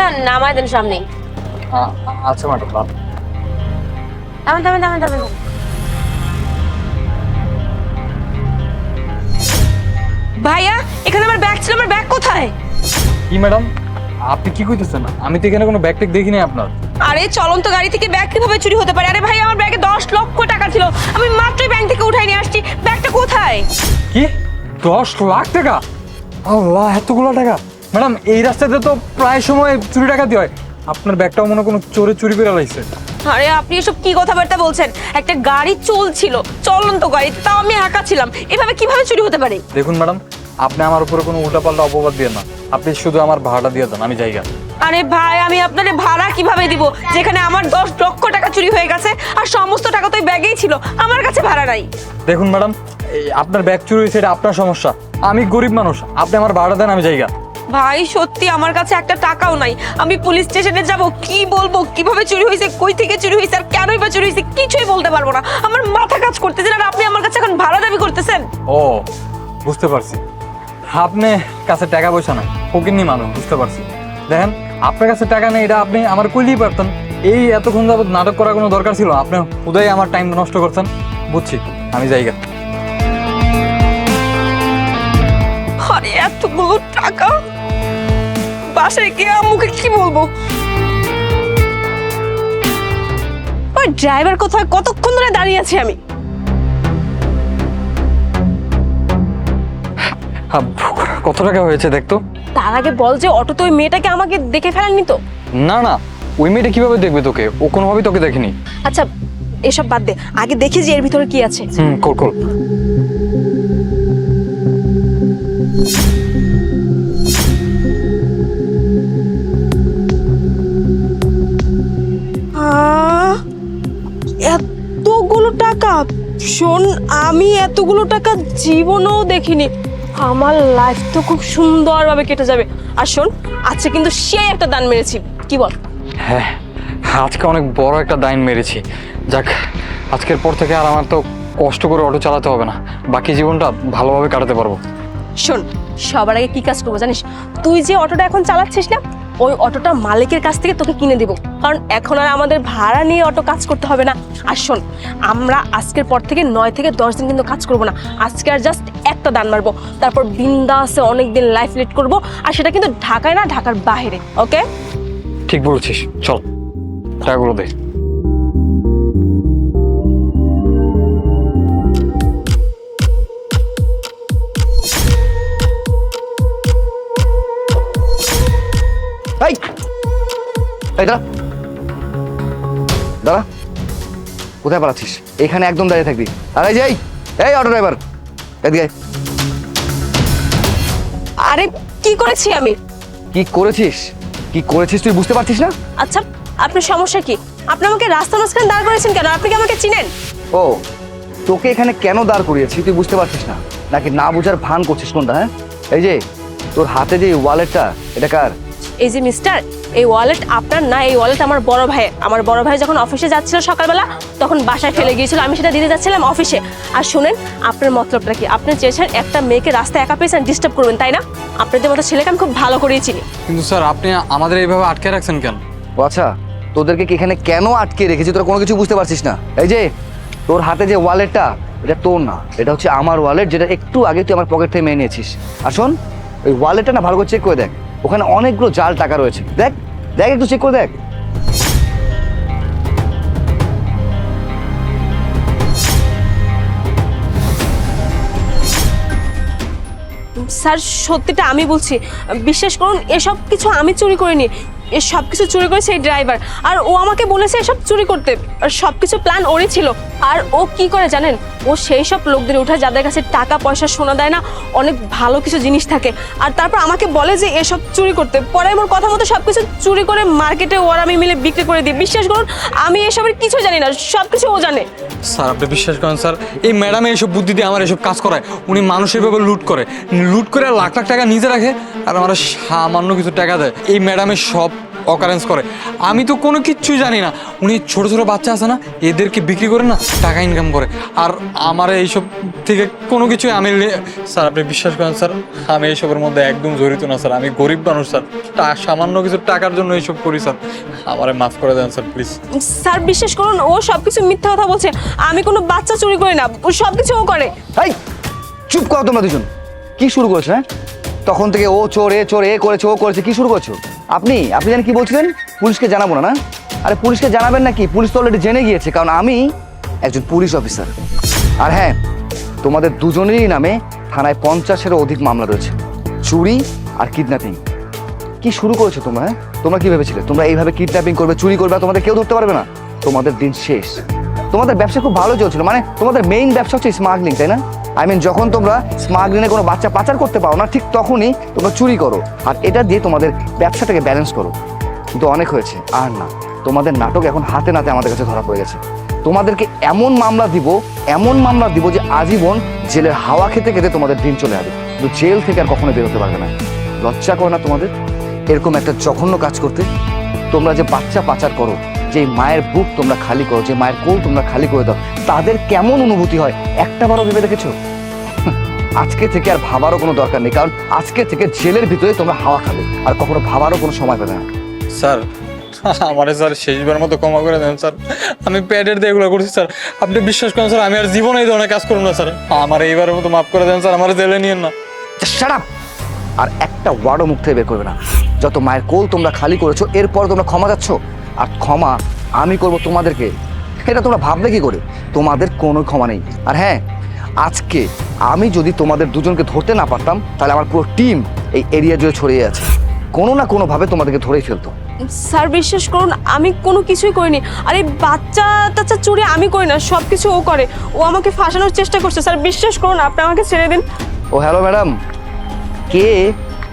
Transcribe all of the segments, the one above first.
না নামায় দেন সামনে। আচ্ছা ম্যাডাম থামেন থামেন থামেন থামেন ভাইয়া এখানে আমার ব্যাগ ছিল আমার ব্যাগ কোথায়? কি ম্যাডাম? আপনি কি কইতেছেন? আমি তো এখানে কোনো ব্যাগ ট্যাগ দেখিনি আপনার। আরে চলন্ত গাড়ি থেকে ব্যাগ কীভাবে চুরি হতে পারে? আরে ভাই আমার ব্যাগে দশ লক্ষ টাকা ছিল। আমি মাত্রই ব্যাংক থেকে উঠাই নিয়ে আসছি। ব্যাগটা কোথায়? কি? দশ লাখ টাকা? আল্লাহ এতগুলো টাকা। ম্যাডাম এই রাস্তাতে তো প্রায় সময় চুরি টাকাতি হয়। আপনার ব্যাগটাও মনে কোনো চোরে চুরি করে লাইছে। আরে আপনি এসব কি কথাবার্তা বলছেন? একটা গাড়ি চলছিল চলন্ত গাড়ি তাও আমি একা ছিলাম। এভাবে কীভাবে চুরি হতে পারে? দেখুন ম্যাডাম আপনি আমার উপরে কোনো উল্টাপাল্টা অপবাদ দিয়ে না। আপনি শুধু আমার ভাড়াটা দিয়ে দেন আমি জায়গা। আরে ভাই আমি আপনাদের ভাড়া কীভাবে দিব? যেখানে আমার দশ লক্ষ টাকা চুরি হয়ে গেছে আর সমস্ত টাকা তো ওই ব্যাগেই ছিল। আমার কাছে ভাড়া নাই। দেখুন ম্যাডাম আপনার ব্যাগ চুরি হয়েছে এটা আপনার সমস্যা। আমি গরিব মানুষ আপনি আমার ভাড়া দেন আমি জায়গা। ভাই সত্যি আমার কাছে একটা টাকাও নাই। আমি পুলিশ স্টেশনে যাব কি বলব কীভাবে চুরি হয়েছে কই থেকে চুরি হয়েছে আর কেনই বা চুরি হয়েছে কিছুই বলতে পারব না। আমার মাথা কাজ করতেছে না আর আপনি আমার কাছে এখন ভাড়া দাবি করতেছেন? ও বুঝতে পারছি। আপনি কাছে টাকা পয়সা নাই ফকিরনি মানুষ বুঝতে পারছি। দেখেন আপনার কাছে টাকা নেই এটা আপনি আমার কইলেই পারতেন। এই এতক্ষণ যাবত নাটক করার কোনো দরকার ছিল? আপনি উদয় আমার টাইম নষ্ট করছেন। বুঝছি আমি জায়গা আরে এতগুলো টাকা বাসায় গিয়ে আম্মুকে কি বলব? ওই ড্রাইভার কোথায়? কতক্ষণ ধরে দাঁড়িয়ে আছি আমি? কত টাকা হয়েছে দেখতো তার আগে বল যে অটোতে ওই মেয়েটাকে আমাকে দেখে ফেলেননি তো। না না ওই মেয়েটা কীভাবে দেখবে তোকে? ও কোনোভাবেই তোকে দেখেনি। আচ্ছা এসব বাদ দে। আগে দেখি যে এর ভিতরে কি আছে। হুম কল কল আমি এতগুলো টাকা জীবনেও দেখিনি। আমার লাইফ তো খুব সুন্দরভাবে কেটে যাবে। আর শোন আজকে কিন্তু সে একটা দান মেরেছি। কি বল? হ্যাঁ আজকে অনেক বড় একটা দান মেরেছি। যাক আজকের পর থেকে আর আমার তো কষ্ট করে অটো চালাতে হবে না। বাকি জীবনটা ভালোভাবে কাটাতে পারব। শোন সবার আগে কি কাজ করব জানিস? তুই যে অটোটা এখন চালাচ্ছিস না ওই অটোটা মালিকের কাছ থেকে তোকে কিনে দেবো। কারণ এখন আর আমাদের ভাড়া নিয়ে অটো কাজ করতে হবে না। আর শোন, আমরা আজকের পর থেকে নয় থেকে দশ দিন কিন্তু কাজ করব না। আজকে আর জাস্ট একটা দান মারবো। তারপর বিন্দাসে অনেক দিন লাইফ লিড করব। আর সেটা কিন্তু ঢাকায় না, ঢাকার বাইরে ওকে ঠিক বলেছিস। চল, টাকাগুলো দে। এই দাঁড়া। দাঁড়া। কোথায় পালাচ্ছিস? এখানে একদম দাঁড়িয়ে থাকবি। আর এই যে এই, এই অটো ড্রাইভার এদিকে আরে কি করেছি আমি? কি করেছিস? কি করেছিস তুই বুঝতে পারছিস না? আচ্ছা আপনার সমস্যা কি? আপনি আমাকে রাস্তা মাঝখানে দাঁড় করেছেন কেন? আপনি কি আমাকে চিনেন? ও তোকে এখানে কেন দাঁড় করিয়েছি তুই বুঝতে পারছিস না? নাকি না বুঝার ভান করছিস কোনটা হ্যাঁ? এই যে তোর হাতে যে ওয়ালেটটা এটা কার? এই যে মিস্টার এই ওয়ালেট আপনার না এই ওয়ালেট আমার বড় ভাই। আমার বড় ভাই যখন অফিসে যাচ্ছিল সকালবেলা তখন বাসায় ফেলে গিয়েছিল। আমি সেটা দিতে যাচ্ছিলাম অফিসে আর শুনেন আপনার মতলবটা কি? আপনি চেয়েছেন একটা মেয়েকে রাস্তায় একা পেয়েছেন ডিস্টার্ব করবেন তাই না? আপনাদের মতো ছেলেকে আমি খুব ভালো করেই চিনি। কিন্তু স্যার আপনি আমাদের এইভাবে আটকে রাখছেন কেন? ও আচ্ছা তোদেরকে কি এখানে কেন আটকে রেখেছি? তোরা কোনো কিছু বুঝতে পারছিস না। এই যে তোর হাতে যে ওয়ালেটটা এটা তোর না। এটা হচ্ছে আমার ওয়ালেট যেটা একটু আগে তুই আমার পকেট থেকে মেনে নিয়েছিস। আর শোন ওই ওয়ালেটটা না ভালো করে চেক করে দেখ। ওখানে অনেকগুলো জাল টাকা রয়েছে। দেখ দেখ একটু চেক করে দেখ। স্যার, সত্যিটা আমি বলছি। বিশ্বাস করুন, এসব কিছু আমি চুরি করিনি। এ সব কিছু চুরি করেছে এই ড্রাইভার আর ও আমাকে বলেছে এসব চুরি করতে। আর সব কিছু প্ল্যান ওরই ছিল। আর ও কি করে জানেন? ও সেই সব লোকদের উঠায় যাদের কাছে টাকা, পয়সা শোনা দেয় না, অনেক ভালো কিছু জিনিস থাকে। আর তারপর আমাকে বলে যে এসব চুরি করতে। পরে আমার কথা মতো সব কিছু চুরি করে মার্কেটে ওর আমি মিলে বিক্রি করে দিই। বিশ্বাস করুন, আমি এসবের কিছু জানি না, সব কিছু ও জানে। স্যার, আপনি বিশ্বাস করেন, স্যার, এই ম্যাডামে এইসব বুদ্ধি দিয়ে আমার এসব কাজ করায়। উনি মানুষের ভাবে লুট করে। লুট করে লাখ লাখ টাকা নিজে রাখে আর আমার সামান্য কিছু টাকা দেয়। এই ম্যাডামের সব অকারেন্স করে। আমি তো কোনো কিচ্ছুই জানি না। উনি ছোট ছোট বাচ্চা আছে না এদেরকে বিক্রি করে না টাকা ইনকাম করে। আর আমার এইসব থেকে কোনো কিছু আমি স্যার আপনি বিশ্বাস করেন স্যার আমি এইসবের মধ্যে একদম জড়িত না স্যার আমি গরিব মানুষ স্যার। সামান্য কিছু টাকার জন্য এইসব করি স্যার। আমারে মাফ করে দেন স্যার প্লিজ স্যার বিশ্বাস করুন ও সব কিছু মিথ্যা কথা বলছে। আমি কোনো বাচ্চা চুরি করি না ও সব কিছু ও করে। এই চুপ করো তোমরা দুজন। কি শুরু করেছ হ্যাঁ? তখন থেকে ও চোর, এ চোর, এ করেছে, ও করেছে, কি শুরু করছ? আপনি আপনি জানেন কি বলছিলেন? পুলিশকে জানাব না না? আরে পুলিশকে জানাবেন না কি পুলিশ তো অলরেডি জেনে গিয়েছে, কারণ আমি একজন পুলিশ অফিসার। আর হ্যাঁ তোমাদের দুজনেরই নামে থানায় পঞ্চাশেরও অধিক মামলা রয়েছে। চুরি আর কিডন্যাপিং কি শুরু করেছ তোমরা হ্যাঁ? তোমরা কি ভেবেছিলে? তোমরা এইভাবে কিডন্যাপিং করবে, চুরি করবে তোমাদের কেউ ধরতে পারবে না? তোমাদের দিন শেষ। তোমাদের ব্যবসা খুব ভালো চলছিল মানে তোমাদের মেইন ব্যবসা হচ্ছে স্মাগলিং তাই না? আই মিন যখন তোমরা স্মাগলিংয়ে কোনো বাচ্চা পাচার করতে পারো না, ঠিক তখনই তোমরা চুরি করো। আর এটা দিয়ে তোমাদের ব্যবসাটাকে ব্যালেন্স করো। কিন্তু অনেক হয়েছে, আর না। তোমাদের নাটক এখন হাতে নাতে আমাদের কাছে ধরা পড়ে গেছে। তোমাদেরকে এমন মামলা দিব, এমন মামলা দিব যে আজীবন জেলের হাওয়া খেতে খেতে তোমাদের দিন চলে যাবে। কিন্তু জেল থেকে আর কখনো বেরোতে পারবে না। লজ্জা করে না তোমাদের? এরকম একটা জঘন্য কাজ করতে তোমরা যে বাচ্চা পাচার করো যে মায়ের বুক তোমরা খালি করো, যে মায়ের কোল তোমরা খালি করে দাও তাদের কেমন অনুভূতি হয়? একটা বারও ভেবে দেখেছ? আজকে থেকে আর ভাবারও কোনো দরকার নেই কারণ আজকে থেকে জেলের ভিতরে তোমরা হাওয়া খাবে আর কখনো ভাবারও কোনো সময় পাবে না। স্যার আমারে স্যার শেষবার মতো ক্ষমা করে দেন স্যার। আমি প্যাডের দিয়ে এগুলো করছি স্যার। আপনি বিশ্বাস করেন স্যার আমি আর জীবনে এই ধরনের কাজ করব না স্যার। আমার এইবারের মতো মাফ করে দেন স্যার আমার জেলে নিয়েন না। শাট আর একটা ওয়ার্ডও মুখ থেকে বের করবে না। যত মায়ের কোল তোমরা খালি করেছ এরপর তোমরা ক্ষমা যাচ্ছ আর ক্ষমা আমি করব তোমাদেরকে। এটা তোমরা ভাবলে কি করে? তোমাদের কোনো ক্ষমা নেই। আর হ্যাঁ আজকে আমি যদি তোমাদের দুজনকে ধরতে না পারতাম তাহলে আমার পুরো টিম এই এরিয়া জুড়ে ছড়িয়ে আছে। কোনো না কোনোভাবে তোমাদেরকে ধরেই ফেলতো। স্যার বিশ্বাস করুন আমি কোনো কিছুই করিনি। আর এই বাচ্চা টাচ্চা চুরি আমি করি না সব কিছু ও করে। ও আমাকে ফাঁসানোর চেষ্টা করছে। স্যার বিশ্বাস করুন আপনি আমাকে ছেড়ে দিন। ও হ্যালো ম্যাডাম কে?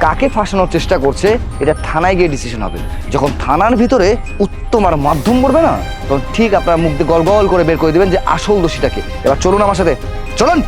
কাকে ফাঁসানোর চেষ্টা করছে, এটা থানায় গিয়ে ডিসিশন হবে। যখন থানার ভিতরে উত্তম আর মাধ্যম পড়বে না, তখন ঠিক আপনার মুখ দিয়ে গল করে বের করে দেবেন যে আসল দোষীটাকে এবার চলুন আমার সাথে। চলুন!